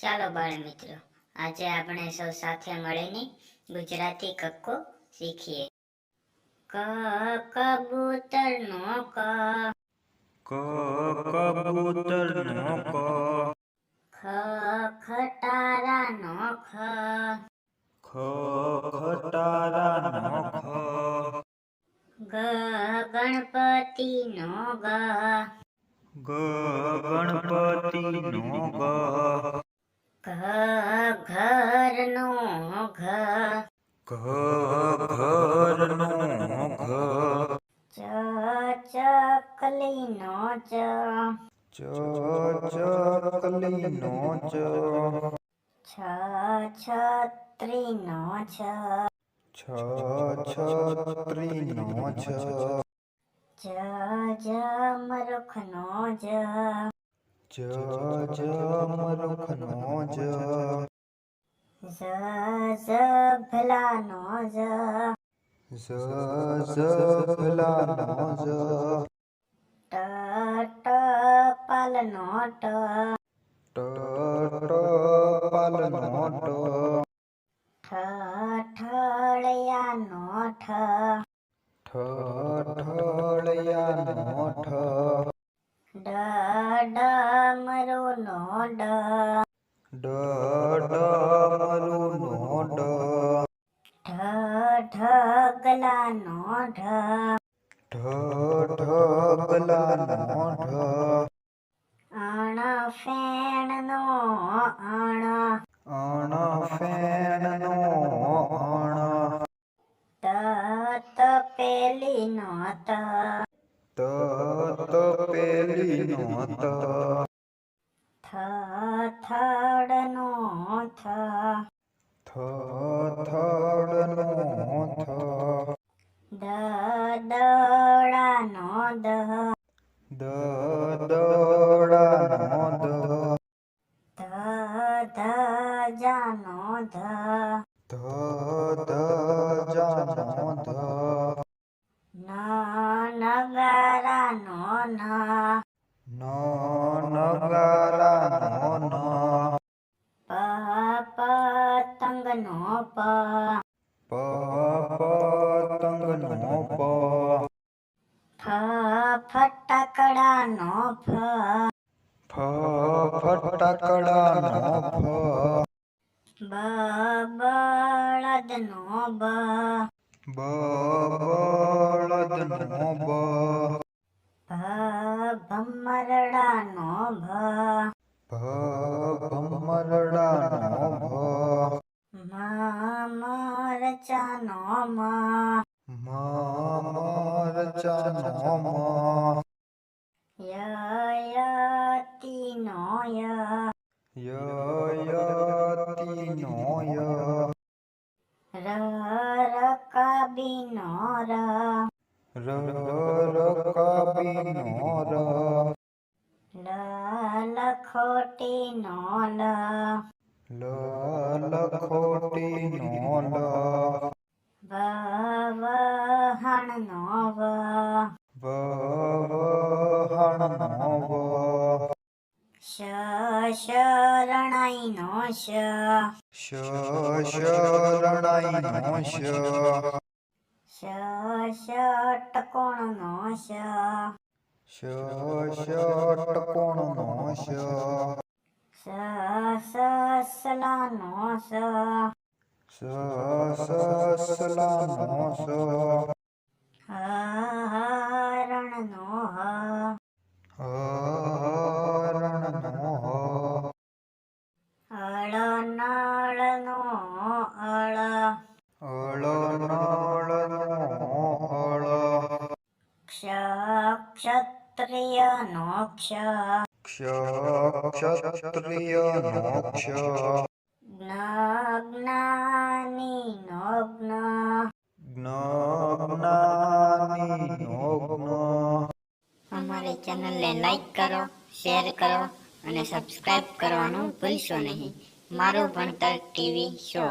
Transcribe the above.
ચાલો બાળ મિત્રો આજે આપણે સૌ સાથે મળીને ગુજરાતી કક્કો શીખીએ. ક કબૂતર નો ક. ક કબૂતર નો ક. ખ ખટારા નો ખ. ખ ખટારા નો ખ. ગ ગણપતિ નો ગ. ગ ગણપતિ નો ગ. ઘ ઘર. નો ઘ ઘ ઘર. નો ઘ ચ. ચકલી નો ચ. ચ ચકલી નો ચ. છ છત્રી નો છ છ છત્રી નો છ જ જમરૂખ નો જ. જ જમરૂખ નો જ ઝ ઝભલા નો જ ઝ ઝભલા નો ઝ ટ ટપાલ નો ટ ટ ટ ઠ ઠળિયા નો ઠ ઠ ડમરુ નો ડ. ડ ડમરુ નો ડ. ઢ ઢગલા નો ઢ. ઢ ઢગલા નો ઢ. અણ ફેણ નો અણ. અણ ફેણ નો અણ. ત તપેલી નો ત. તપેલી નો ત થ થડ નો થ થ થડ નો થ દ દડા નો દ દ દડા નો દ ધ ધજા નો ધ ધ ધજા ધ ન નગારા ન ન નો પ પ પતંગ નો પ ફ ફટકડા નો ફ ફ ફટકડા નો ફ બ બળદ નો બ બ બળદ નો બ ભ ભમરડા નો ભ ભ ભમરડા નો મરચા નો મ ય યતી નો ય ય યતી નો ય ર રકાબી નો ર ર રકાબી નો ર લ લખોટી નો લ લ લખોટી નો લ વ વહણ નો વ વ શરણાઈ નો શ શ શરણાઈ નો શ શ ષટકોણ નો શ શ ષટકોણ નો શ સ સસલા નો સ સ સસલા નો સ હ હરણ ક્ષત્રિય નો ક્ષ. ક્ષ ક્ષત્રિય નો ક્ષ જ્ઞાની નો જ્ઞાની નો જ્ઞ. અમારી ચેનલને લાઈક કરો, શેર કરો અને સબસ્ક્રાઇબ કરવાનું ભૂલશો નહીં. મારું ભણતર ટીવી શો.